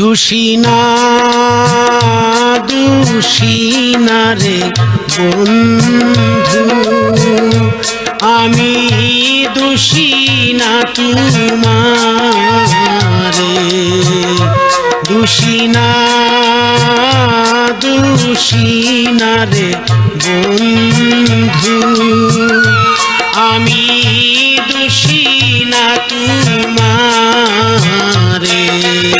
দুষিনা দুষিনা রে বন্ধু। আমি দুষিনা তোমারে। দুষিনা দুষিনা রে বন্ধু। আমি দুষিনা তোমারে।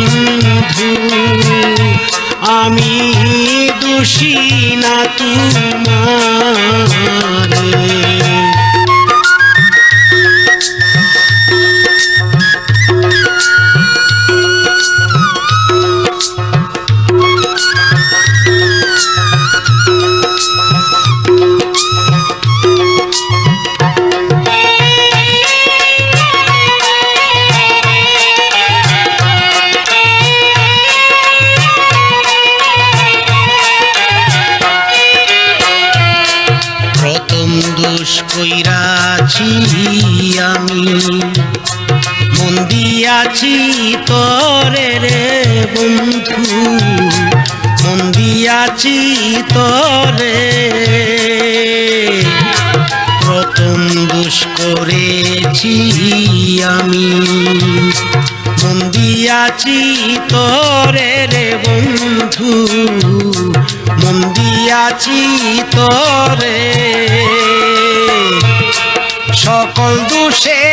আমি দোষী না তোমারে। কইরাছি আমি। মন দিয়াছি তরে রে বন্ধু। মন দিয়াছি তরে। প্রথম দোষ করেছি আমি। মন দিয়াছি তরে রে বন্ধু। মন দিয়াছি তরে। সকল দোষে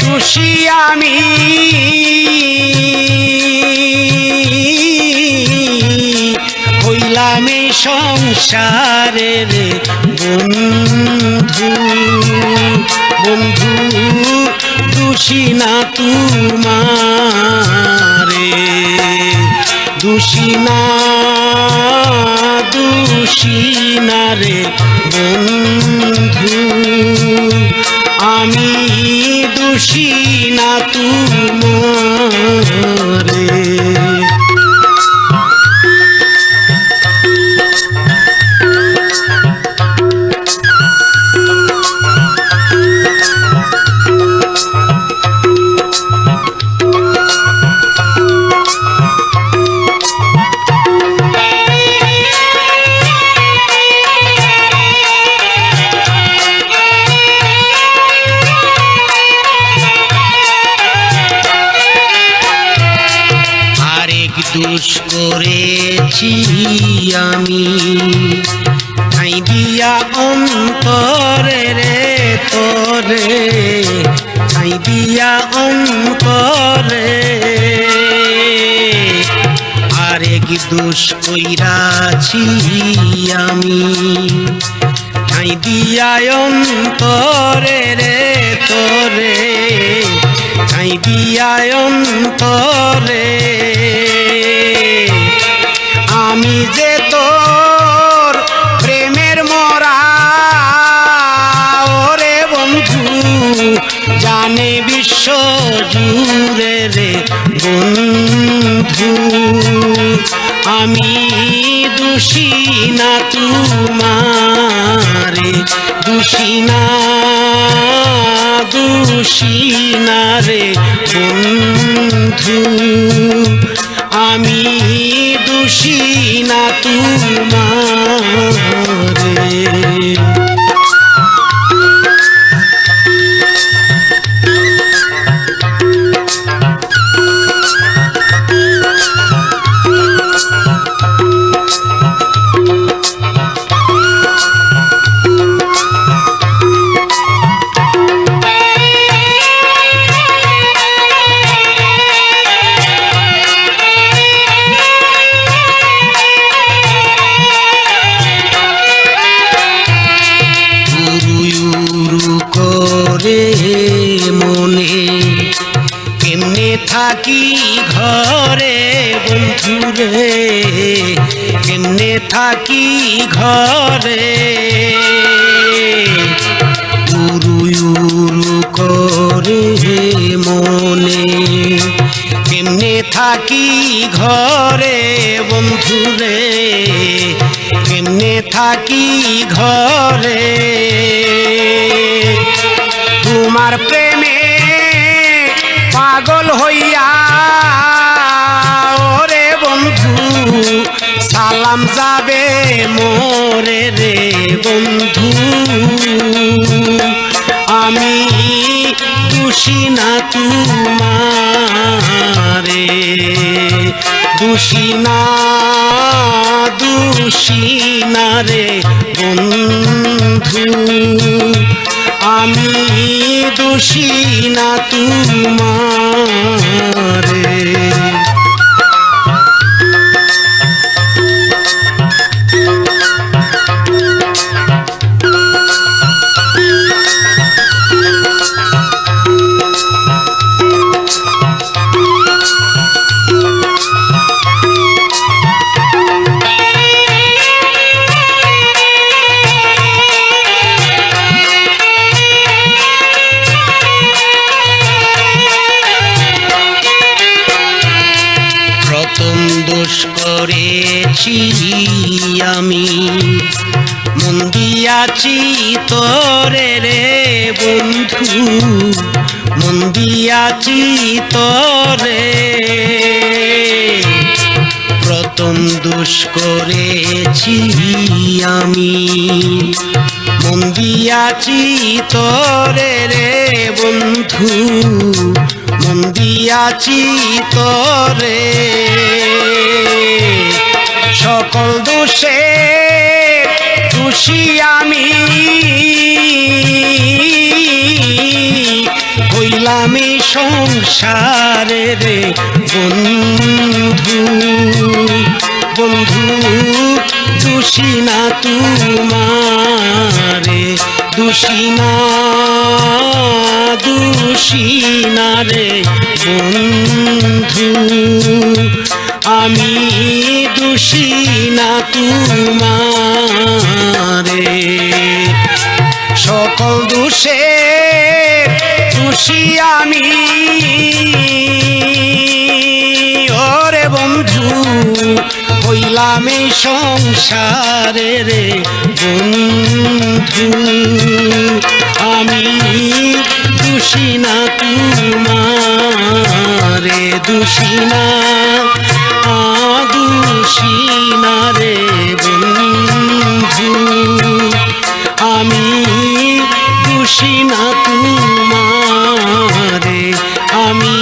দোষী আমি। হইলাম এই সংসারে রে বন্ধু। বন্ধু, দোষী না তুমারে। দোষী না দোষী না রে বন্ধু। আমি দোষী না তুমারে। দোষ করেছি আমি। ঠাই দিয়া অন্তরে রে তোরে ঠাই দিয়া অন্তরে। আরেক দোষ কইরাছি আমি। ঠাই দিয়া অন্তরে রে তোরে ঠাই দিয়া অন্তরে। আমি যে তোর প্রেমের মরা। ওরে বন্ধু, জানে বিশ্ব জুড়ে রে বন্ধু। আমি দোষী না তুমারে, দোষী না দোষী না রে বন্ধু। আমি দোষী না তুমারে বন্ধুরে কেমনে থাকি ঘরে। উরু উরু করে মনে কেমনে থাকি ঘরে বন্ধুরে কেমনে থাকি ঘরে। তোমার প্রেমে পাগল হইয়া সালাম যাবে মোরে রে বন্ধু। আমি দোষী না তোমারে। দোষী না দোষী না রে বন্ধু। আমি দোষী না তোমারে। করেছি আমি। মন দিয়াছি তোরে রে বন্ধু। মন দিয়াছি তোরে। প্রথম দোষ করেছি আমি। মন দিয়াছি তোরে রে বন্ধু। মন দিয়াছি তোরে। সকল দোষে দোষী আমি। হইলামি সংসারে রে বন্ধু বন্ধু, দোষী না তোমারে, দোষী না দোষী না রে বন্ধু? আমি দোষী না তোমারে। সকল দোষে দোষী আমি। ওরে বন্ধু, হইলাম এই সংসারে রে বন্ধু। তোমারে দোষী না দোষী রে বন্ধু। আমি দোষী না তোমারে, আমি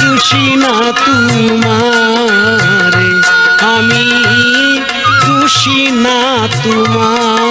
দোষী না তোমারে, আমি দোষী না তোমারে।